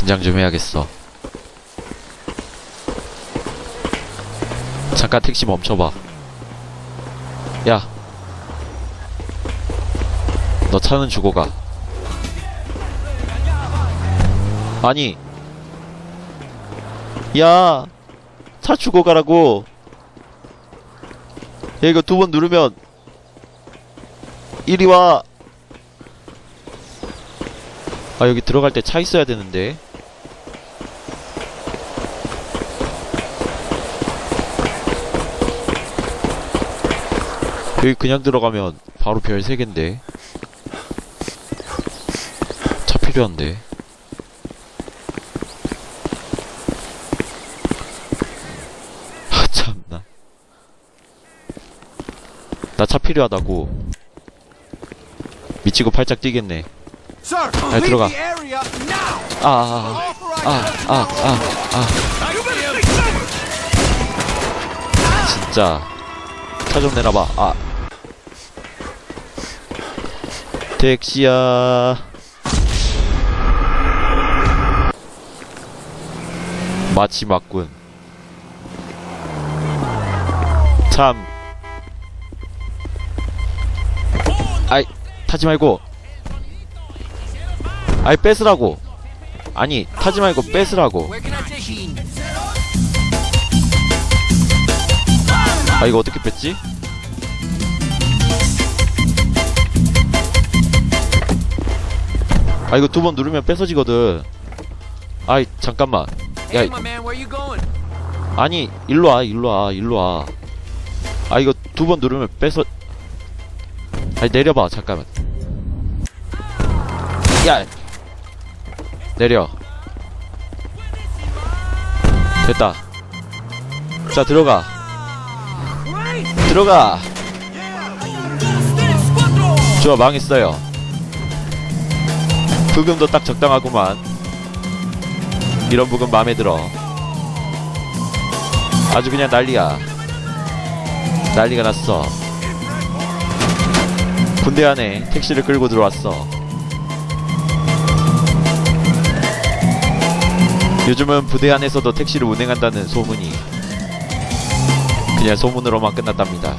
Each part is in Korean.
긴장 좀 해야겠어. 잠깐 택시 멈춰봐. 야. 너 차는 주고 가. 아니. 야. 차 주고 가라고. 야, 이거 두 번 누르면. 이리 와. 아, 여기 들어갈 때 차 있어야 되는데. 여기 그냥 들어가면 바로 별 3개인데. 차 필요한데. 아, 참나. 나 차 필요하다고. 미치고 팔짝 뛰겠네. Sir, leave 들어가. the area now. 아, 아, 아, 아, 아, 아. 진짜. 차 좀 내놔봐. 아. 택시야. 마치 맞군. 참. 아이, 타지 말고. 아이, 뺏으라고. 아니, 타지 말고 뺏으라고. 아, 이거 어떻게 뺐지? 아, 이거 두 번 누르면 뺏어지거든. 아이, 잠깐만. 야? 아니, 일로 와, 일로 와, 일로 와. 아, 이거 두 번 누르면 뺏어. 아니, 내려봐, 잠깐만. 야! 내려. 됐다. 자, 들어가. 들어가! 좋아, 망했어요. 부금도 딱 적당하구만. 이런 부금 마음에 들어. 아주 그냥 난리야. 난리가 났어. 군대 안에 택시를 끌고 들어왔어. 요즘은 부대 안에서도 택시를 운행한다는 소문이 그냥 소문으로만 끝났답니다.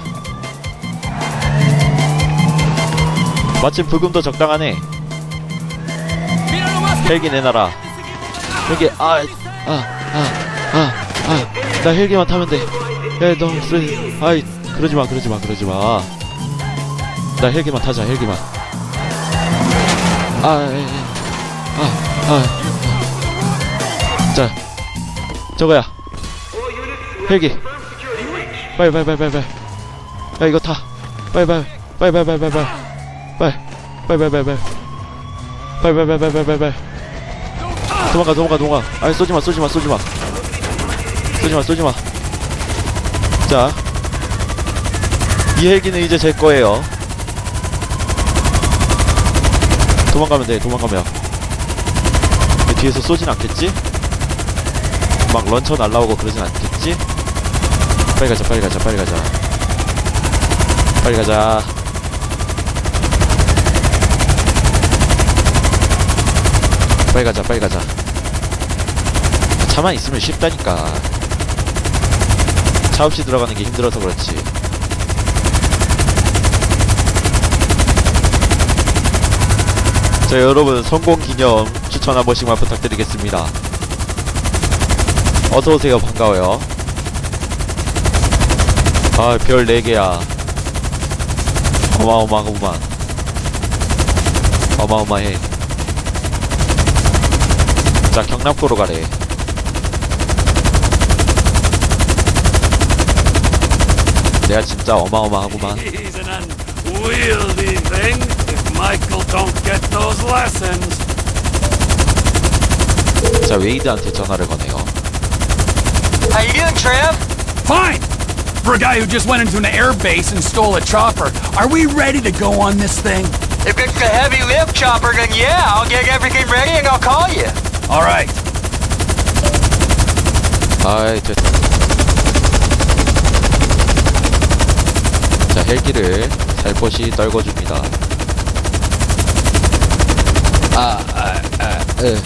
마침 부금도 적당하네. 헬기 내놔라. 헬기 아, 아, 아, 아, 아, 나 헬기만 타면 돼. 야, 너 쓰, 아이, 그러지 마, 그러지 마, 그러지 마. 나 헬기만 타자, 헬기만. 아, 에, 에. 아, 아. 자, 저거야. 헬기. 빨리, 빨리, 빨리, 빨리, 빨리. 야, 이거 타. 빨리, 빨리, 빨리, 빨리, 빨리, 빨리, 빨리. 빨리, 빨리, 빨리, 빨리, 빨리. 빨리, 빨리, 빨리, 빨리, 빨리, 빨리. 도망가, 도망가, 도망가. 아니, 쏘지 마, 쏘지 마, 쏘지 마. 쏘지 마, 쏘지 마. 자, 이 헬기는 이제 제 거예요. 도망가면 돼, 도망가면. 뒤에서 쏘진 않겠지? 막 런처 날라오고 그러진 않겠지? 빨리 가자, 빨리 가자, 빨리 가자. 빨리 가자. 빨리 가자, 빨리 가자. 차만 있으면 쉽다니까. 차 없이 들어가는 게 힘들어서 그렇지. 자, 여러분, 성공 기념 추천 한 번씩만 부탁드리겠습니다. 어서오세요, 반가워요. 아, 별 4개야. 어마어마하구만. 어마어마해. 자, 경남고로 가래. 내가 진짜 어마어마하구만. He's an unwieldy thing if Michael don't get those lessons. 자, 웨이드한테 전화를 거네요. How you doing, Trev? Fine! For a guy who just went into an air base and stole a chopper, are we ready to go on this thing? If it's a heavy lift chopper, then yeah, I'll get everything ready and I'll call you. Alright. 아이, 됐다. 헬기를 살포시 떨궈줍니다. 아, 아, 아, 으.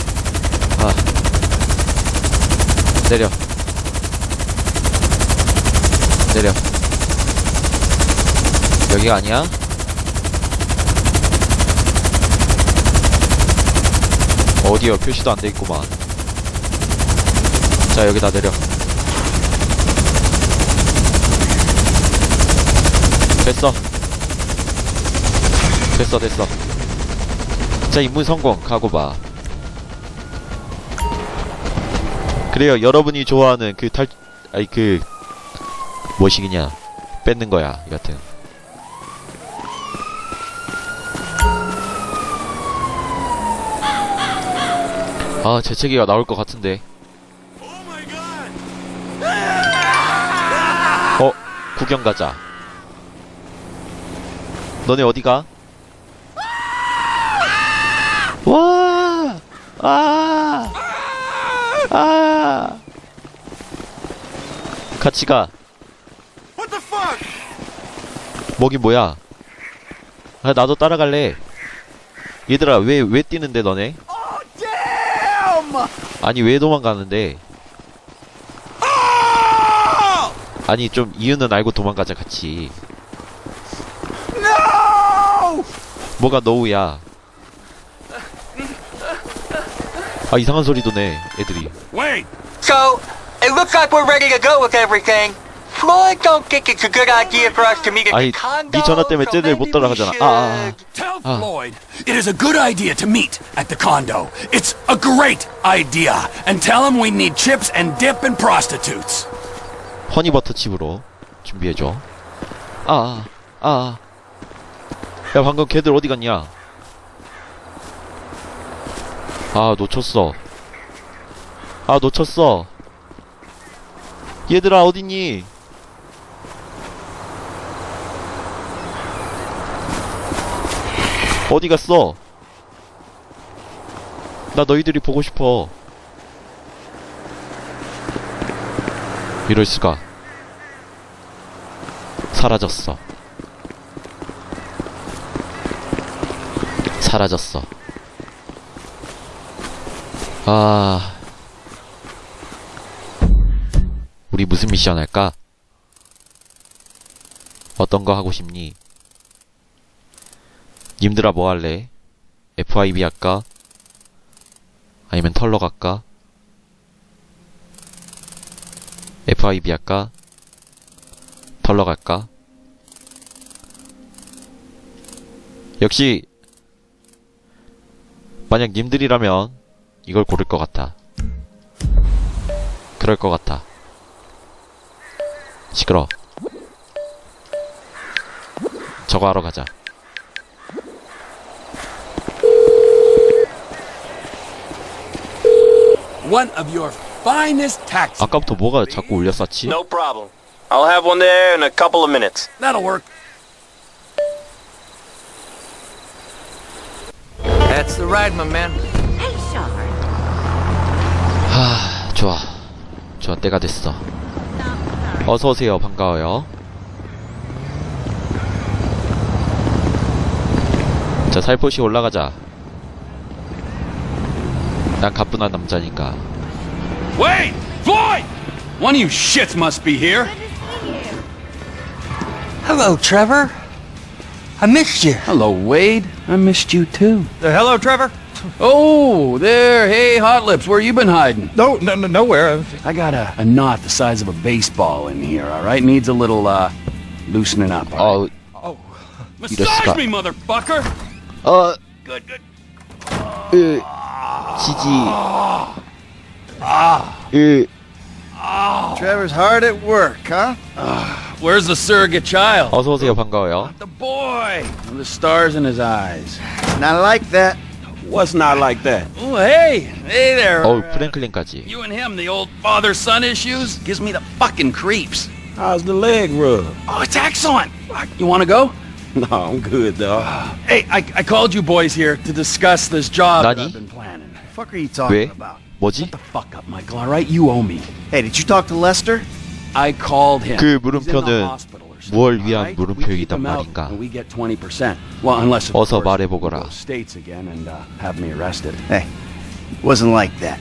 아 내려 내려 여기가 아니야? 어디요 표시도 안 돼 있구만 자 여기다 내려 됐어. 됐어 됐어. 자 임무 성공. 가고 봐. 그래요. 여러분이 좋아하는 그 탈 아니 그 뭐시기냐. 뺏는 거야 이 같은. 아 재채기가 나올 것 같은데. 어 구경 가자 너네 어디가? 와! 아! 아! 같이 가. 뭐긴 뭐야? 아, 나도 따라갈래. 얘들아, 왜, 왜 뛰는데, 너네? Damn! 아니, 왜 도망가는데? Oh! 아니, 좀, 이유는 알고 도망가자, 같이. No! 뭐가 노우야? 아, 이상한 소리도 내, 애들이. Wait! So, it looks like we're ready to go with everything. Floyd don't think it's a good idea for us to meet at 아니, the condo. 네 전화 때문에 so 쟤들 maybe 못 따라가잖아. we 아, 아, should- Tell Ah. Floyd it is a good idea to meet at the condo. It's a great idea. And tell him we need chips and dip and prostitutes. 허니버터 칩으로 준비해줘. 아, 아, 아. 야, 방금 걔들 어디 갔냐? 아, 놓쳤어. 아, 놓쳤어. 얘들아, 어딨니? 어디 갔어? 나 너희들이 보고 싶어. 이럴 수가. 사라졌어. 사라졌어. 아. 우리 무슨 미션 할까? 어떤 거 하고 싶니? 님들아 뭐 할래? FIB 할까? 아니면 털러 갈까? FIB 할까? 털러 갈까? 역시 만약 님들이라면 이걸 고를 것 같아. 그럴 것 같아. 시끄러. 저거 하러 가자. One of your finest taxis. 아까부터 뭐가 자꾸 울렸었지? No problem. I'll have one there in a couple of minutes. That'll work. That's the ride, my man. Hey, Sean. 하, 좋아. 좋아, 때가 됐어. 어서 오세요. 반가워요. 자, 살포시 올라가자. 난 가뿐한 남자니까. Wait! Floyd! One of you shits must be here. Hello, Trevor. I missed you. Hello, Wade. I missed you too. Uh, hello, Trevor. Oh, there. Hey, Hot Lips, where you been hiding? No, no, no nowhere. I got a, a knot the size of a baseball in here, all right? Needs a little, uh, loosening up. Oh. Right? Oh. oh massage me, motherfucker! Uh. Good, good. Uh. GG. Ah. Uh. Trevor's hard at work, huh? Uh. Where's the surrogate child? 어서 오세요. 반가워요. The boy! The stars in his eyes. Not like that. What's not like that? Oh, hey! Hey there! 어우, Uh, 프랭클린까지. You and him, the old father-son issues? Gives me the fucking creeps. How's the leg rub? Oh, it's excellent! Fuck, You wanna go? No, I'm good, dog. Hey, I, I called you boys here to discuss this job that Nani? I've been planning. The fuck are you talking 왜? about? 뭐지? Shut the fuck up, Michael, alright? You owe me. Hey, did you talk to Lester? I called him. 그 He's in the 물음표는 hospital or something, 무얼 위한 alright? We keep 물음표이단 him out 말인가? and we get 20%. Well, unless of 어서 course, 말해보거라. he goes states again and uh, have me arrested. Hey, wasn't like that.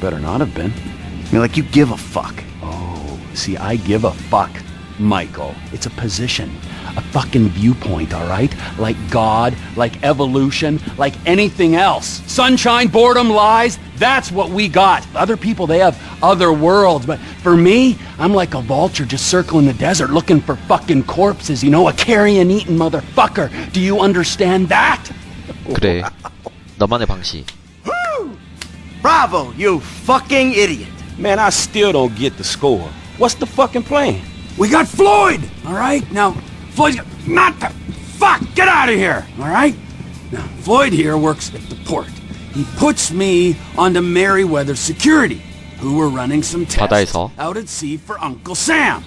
Better not have been. I mean, like you give a fuck. Oh, see, I give a fuck, Michael. It's a position, a fucking viewpoint, all right? Like God, like evolution, like anything else. Sunshine, boredom, lies, that's what we got. Other people, they have other worlds, but for me, I'm like a vulture just circling the desert looking for fucking corpses, you know, a carrion eating motherfucker. Do you understand that? 그래. 너만의 방식. Bravo, you fucking idiot. Man, I still don't get the score. What's the fucking plan? We got Floyd, all right? Now, Floyd's got. Not the. Fuck! Get out of here, all right? Now, Floyd here works at the port. He puts me onto Meriwether Security, who were running some tests out at sea for Uncle Sam.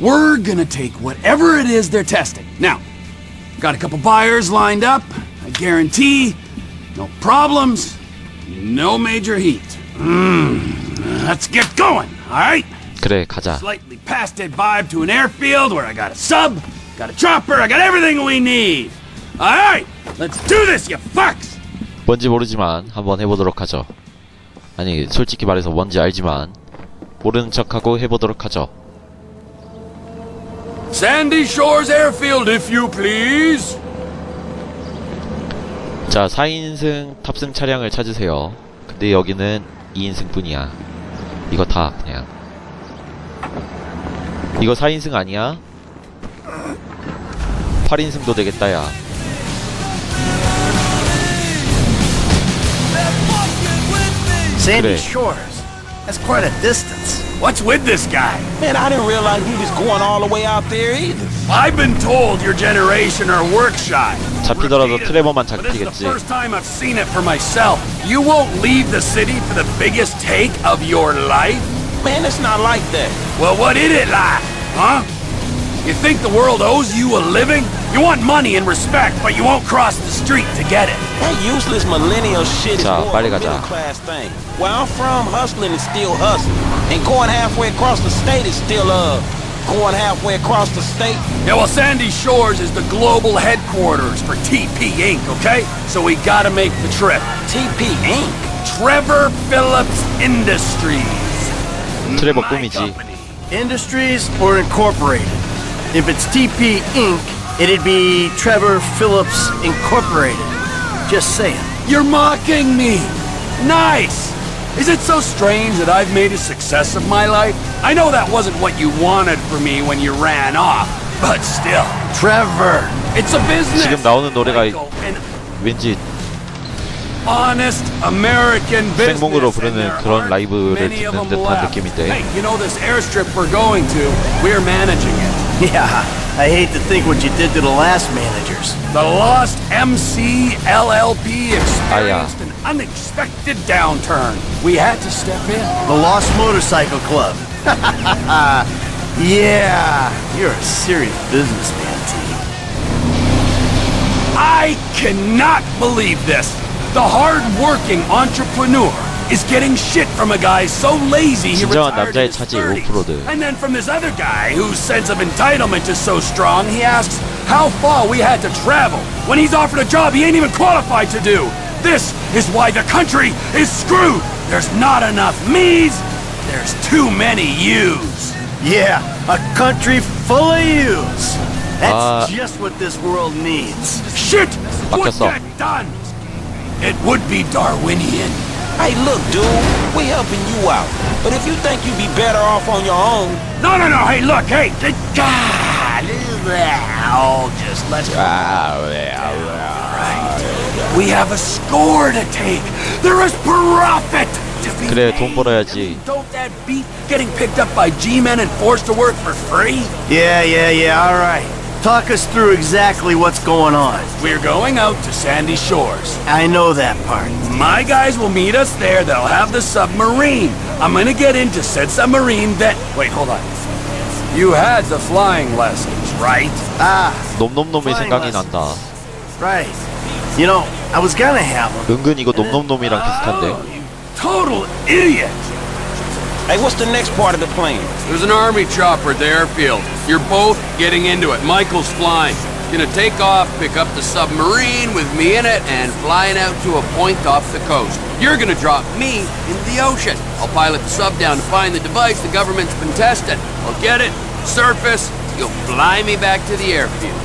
We're gonna take whatever it is they're testing. Now, got a couple buyers lined up. I guarantee no problems, no major heat. Mm, let's get going, all right? 그래, 가자. slightly past that vibe to an airfield where I got a sub, got a chopper, I got everything we need. All right, let's do this, you fucks. 뭔지 모르지만 한번 해보도록 하죠. 아니, 솔직히 말해서 뭔지 알지만 모르는 척하고 해보도록 하죠. Sandy Shores Airfield, if you please. 자, 4인승 탑승 차량을 찾으세요. 근데 여기는 2인승 뿐이야. 이거 다 그냥. 이거 4인승 아니야? 8인승도 되겠다, 야. Sandy 그래. Shores. That's quite a distance. What's with this guy? Man, I didn't realize he was going all the way out there either. I've been told your generation are work shy. 잡히더라도 Repeatedly. 트레버만 But this is the 잡히겠지. first time I've seen it for myself. You won't leave the city for the biggest take of your life? Man, it's not like that. Well, what is it like, huh? You think the world owes you a living? You want money and respect, but you won't cross the street to get it. That useless millennial shit is more of a middle class thing. Where I'm from, hustling is still hustling. And going halfway across the state is still, uh, going halfway across the state. Yeah, well, Sandy Shores is the global headquarters for TP Inc., okay? So we gotta make the trip. TP Inc.? Trevor Phillips Industries. 트레버 My 꿈이지. company. Industries or Incorporated? If it's TP Inc., it'd be Trevor Phillips Incorporated. Just saying. You're mocking me. Nice. Is it so strange that I've made a success of my life? I know that wasn't what you wanted for me when you ran off, but still, Trevor. it's a business. 지금 나오는 노래가 Michael, an 왠지 honest American business. 생목으로 and 부르는 there 그런 aren't 라이브를 many of 듣는 them 듯한 left. 느낌인데. Hey, you know this airstrip we're going to? We're managing it. Yeah, I hate to think what you did to the last managers. The Lost MC LLP Ah, yeah. experienced an unexpected downturn. We had to step in. The Lost Motorcycle Club. yeah, you're a serious businessman, T. I cannot believe this. The hard-working entrepreneur is getting shit from a guy so lazy he 진정한 retired 남자의 in his 차지 30s. 오프로드. And then from this other guy whose sense of entitlement is so strong, he asks how far we had to travel when he's offered a job he ain't even qualified to do. This is why the country is screwed. There's not enough me's. There's too many you's. Yeah, a country full of yous. That's Ah. just what this world needs. Shit! Would 바뀌었어. get done. It would be Darwinian. Hey, look, dude, we helping you out. But if you think you'd be better off on your own, No, no, no. Hey, look. Hey, th- God. Oh, just let's. We have a score to take. There is profit to be 그래, made. 돈 벌어야지. Don't that beat getting picked up by G-men and forced to work for free? Yeah, yeah, yeah, all right. Talk us through exactly what's going on. We're going out to Sandy Shores. I know that part. My guys will meet us there. They'll have the submarine. I'm gonna get into said submarine then. Wait, hold on. You had the flying lessons, right? Ah, 놈놈놈이 생각이 난다. right. You know, I was gonna have them. 은근 이거 놈놈놈이랑 비슷한데. Oh, you total idiot! hey, what's the next part of the plan? There's an army chopper at the airfield. You're both getting into it. Michael's flying. Gonna take off, pick up the submarine with me in it, and flying out to a point off the coast. You're gonna drop me into the ocean. I'll pilot the sub down to find the device the government's been testing. I'll get it, surface, you'll fly me back to the airfield.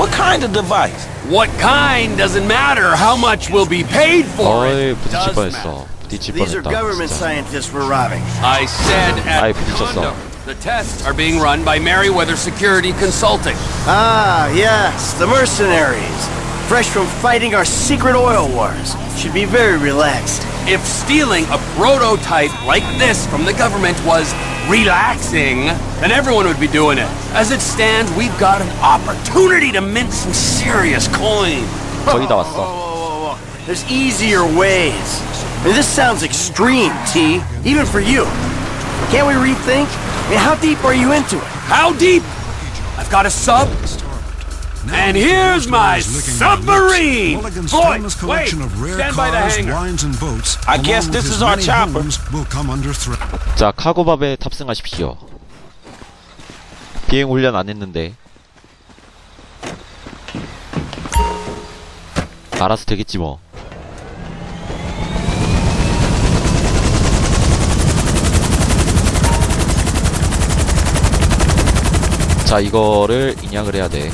What kind of device? What kind doesn't matter. How much will be paid for it does matter. These are government scientists we're robbing. I said at condo. 이, 부딪혔어. condo. The tests are being run by Merriweather Security Consulting. Ah, yes, the mercenaries. Fresh from fighting our secret oil wars. Should be very relaxed. If stealing a prototype like this from the government was relaxing, then everyone would be doing it. As it stands, we've got an opportunity to mint some serious coin. 거의 다 Whoa, 왔어 whoa, whoa, whoa. There's easier ways. I mean, this sounds extreme, T. Even for you. Can't we rethink? Mean, how deep are you into it? How deep? I've got a sub. And here's my submarine! Floyd, wait! Stand by the hangar. wines and boats. I guess this is our chopper. homes, Will come under threat. 자 카고밥에 탑승하십시오 비행 훈련 안 했는데 알아서 되겠지 뭐 자, 이거를 인양을 해야 돼.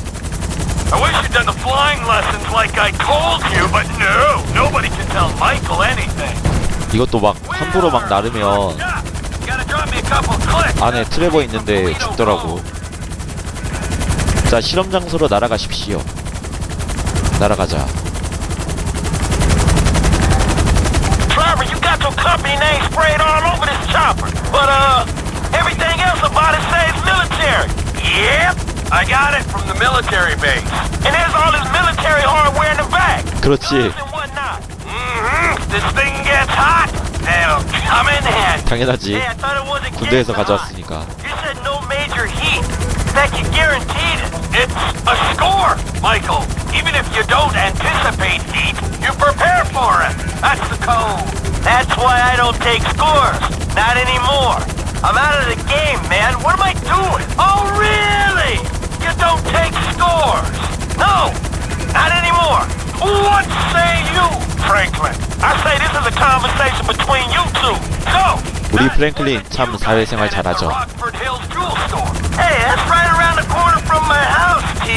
I wish you'd done the flying lessons like I told you, but no, nobody can tell Michael anything. 이것도 막 함부로 막 나르면 gotta drop me a couple clicks. 안에 트레버 있는데 죽더라고. 자, 실험 장소로 날아가십시오. 날아가자. Trevor, you got your company name sprayed all over this chopper, but uh, everything else about it says military. Yep, I got it from the military base, and there's all this military hardware in the back. 그렇지. Guns and whatnot. Mm-hmm. This thing gets hot. It'll come in handy. 당연하지. Hey, I thought it wasn't 군대에서 getting hot. 가져왔으니까. You said no major heat. That you guaranteed it. It's a score, Michael. Even if you don't anticipate heat, you prepare for it. That's the code. That's why I don't take scores. Not anymore. I'm out of the game, man. What am I doing? Oh, really? You don't take scores? No, not anymore. What say you, Franklin? I say this is a conversation between you two. So, 우리 프랭클린 참 사회생활 잘하죠. Rockford Hills Jewel Store. Hey, that's right around the corner from my house, T.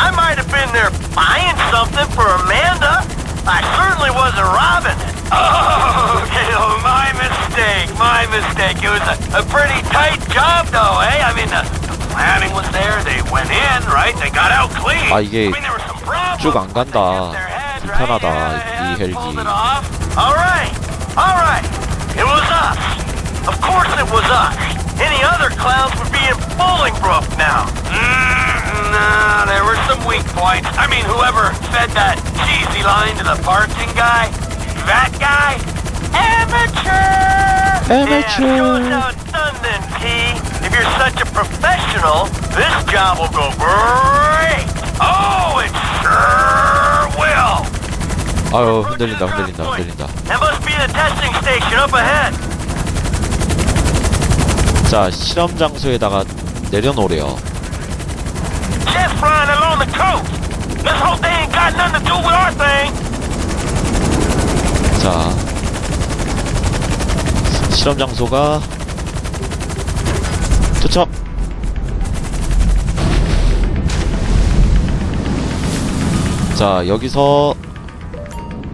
I might have been there buying something for Amanda. I certainly wasn't robbing it. Oh, okay, oh, my mistake, my mistake. It was a, a pretty tight job, though, eh? I mean, the, the planning was there. They went in, right? They got out clean. 아, 이게 I mean, there were some problems. 쭉 안 but they 간다. kept their heads, 불편하다, right? 이 Yeah, 헬기. pulled it off. All right, all right. It was us. Of course it was us. Any other clowns would be in Bolingbrook now. Mm, no, there were some weak points. I mean, whoever fed that cheesy line to the parking guy, that guy, amateur. Amateur. Yeah, show us how it's done then, T. If you're such a professional, this job will go great. Oh, it sure will. 아유, 흔들린다, 흔들린다, 흔들린다. That must be the testing station up ahead. 자, 실험 장소에다가 내려놓으래요. Jets flying along the coast. Let's hope they ain't got nothing to do with our thing. 자, 실험 장소가 도착. 자, 여기서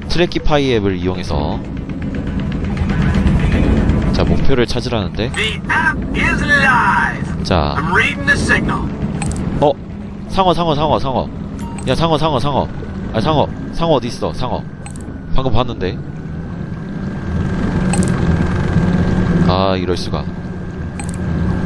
트래키파이 앱을 이용해서 자, 목표를 찾으라는데. 자. 어, 상어, 상어, 상어, 상어. 야, 상어, 상어, 상어. 아, 상어, 상어 어디 있어? 상어. 방금 봤는데. 아, 이럴 수가.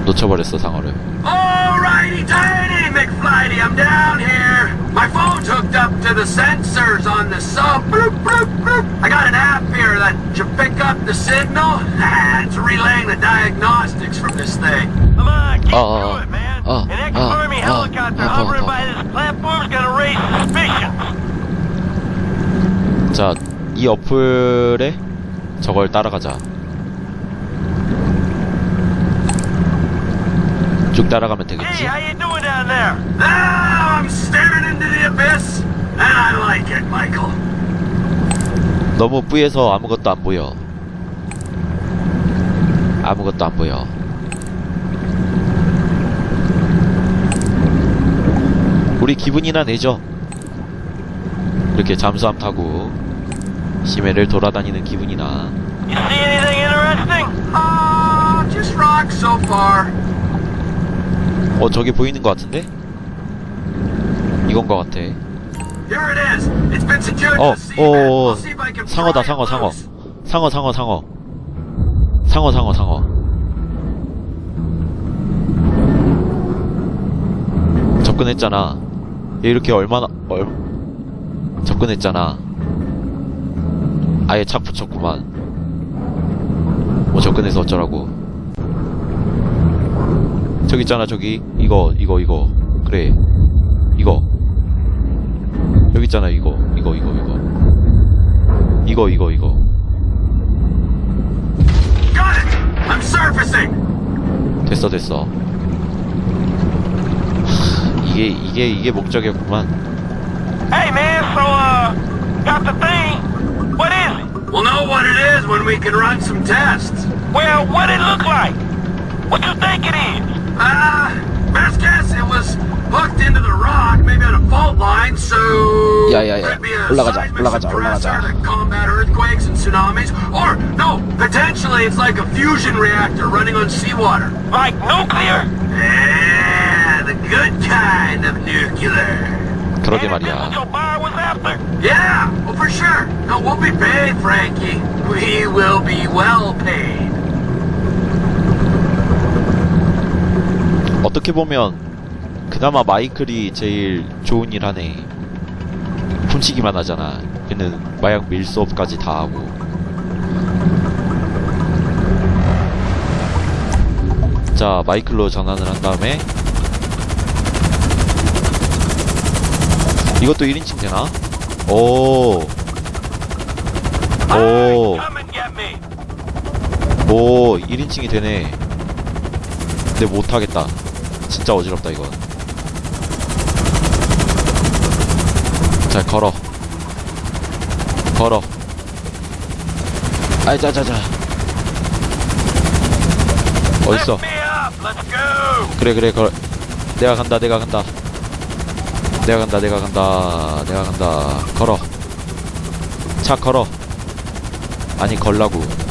놓쳐버렸어, 상어를. Alrighty, tighty, McFlighty, I'm down here. My phone's hooked up to the sensors on the sub. Bloop, bloop, bloop. I got an app here that should pick up the signal. Ah, it's relaying the diagnostics from this thing. Come on, get Uh, to it, man. uh, An uh, ex-army uh, helicopter uh, hovering uh, by this platform's gonna raise suspicions. 자, 이 어플에 저걸 따라가자. 쭉 따라가면 되겠지? Hey, how you doing down there? Ah, I'm staring into abyss, and I like it, Michael. 너무 뿌해서 아무것도 안 보여. 아무것도 안 보여. 우리 기분이나 내죠. 이렇게 잠수함 타고 심해를 돌아다니는 기분이나. You see anything interesting? Uh, just rocks so far. 어 저기 보이는 것 같은데? 이건 것 같아. 어, seabed. 어, I can 상어다, 상어, 상어. 상어, 상어, 상어. 상어, 상어, 상어. 접근했잖아. 얘 이렇게 얼마나, 얼, 접근했잖아. 아예 착 붙였구만. 뭐 접근해서 어쩌라고. 저기 있잖아, 저기. 이거, 이거, 이거. 그래. 이거. 여기 있잖아, 이거. 이거, 이거, 이거. 이거, 이거, 이거. Got it. I'm surfacing. 됐어 됐어 하, 이게 이게 이게 목적이었구만 Hey, man. So, uh, got the thing. What is it? We'll know what it is when we can run some tests. Well, what it look like? What you think it is? Uh, best guess it was hooked into the rock, maybe on a fault line, so... Yeah, yeah, yeah. Could be a 올라가자, seismic 올라가자, suppressor 올라가자. to combat earthquakes and tsunamis. Or, no, potentially it's like a fusion reactor running on seawater. Like nuclear? Yeah, the good kind of nuclear. 그러게 말이야 Yeah, well, for sure. No, we'll be paid, Frankie. We will be well paid. 어떻게 보면 그나마 마이클이 제일 좋은 일 하네 훔치기만 하잖아 얘는 마약 밀수업까지 다 하고 자 마이클로 전환을 한 다음에 이것도 1인칭 되나? 오. 오. 오, 1인칭이 되네. 근데 못하겠다. 진짜 어지럽다, 이건. 자, 걸어. 걸어. 아이, 자자자. 어딨어? 그래, 그래, 걸. 내가 간다, 내가 간다. 내가 간다, 내가 간다. 내가 간다. 걸어. 차 걸어. 아니, 걸라고.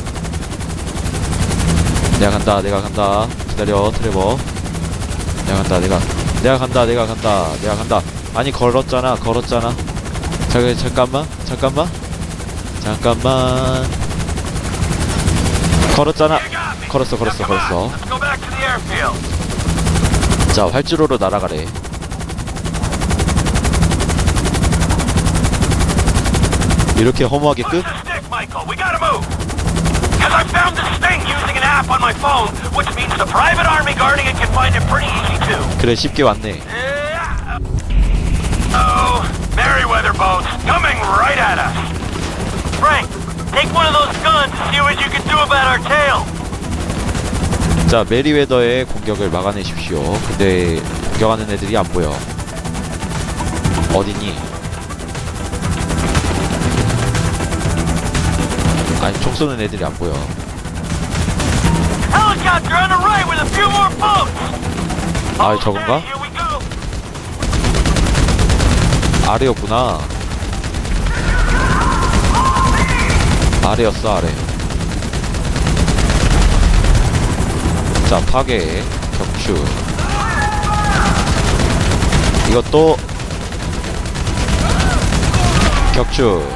내가 간다 내가 간다 기다려 트레버 내가 간다 내가. 내가 간다 내가 간다 내가 간다. 아니 걸었잖아 걸었잖아. 잠깐 잠깐만 잠깐만. 잠깐만. 걸었잖아. 걸었어 걸었어 걸었어. 자 활주로로 날아가래. 이렇게 허무하게 끝? App on my phone, which means the private army guarding it can find it pretty easy too. 그래 쉽게 왔네 Yeah. Oh, Merryweather boats coming right at us. Frank, take one of those guns and see what you can do about our tail. 자 메리웨더의 공격을 막아내십시오 근데 공격하는 애들이 안 보여 어디니? 아니 총 쏘는 애들이 안 보여 Helicopter on the right with a few more boats. 아 저건가? 아래였구나 아래였어 아래 자 파괴 격추 이것도 격추.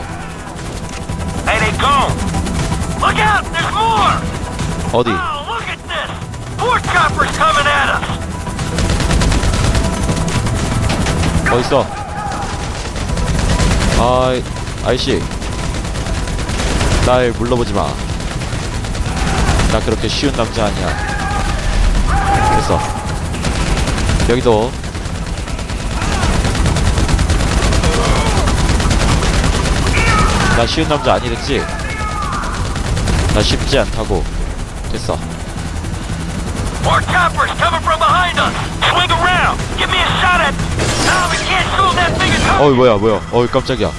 어디 More choppers coming at us. 어딨어? 아이 아이씨. 날 물러보지 마 나 그렇게 쉬운 남자 아니야. 됐어. 여기도. 나 쉬운 남자 아니랬지? 나 쉽지 않다고. 됐어 More choppers coming from behind us. Swing around. Give me a shot at. No, we can't shoot that thing at 어이 뭐야 뭐야 어이 깜짝이야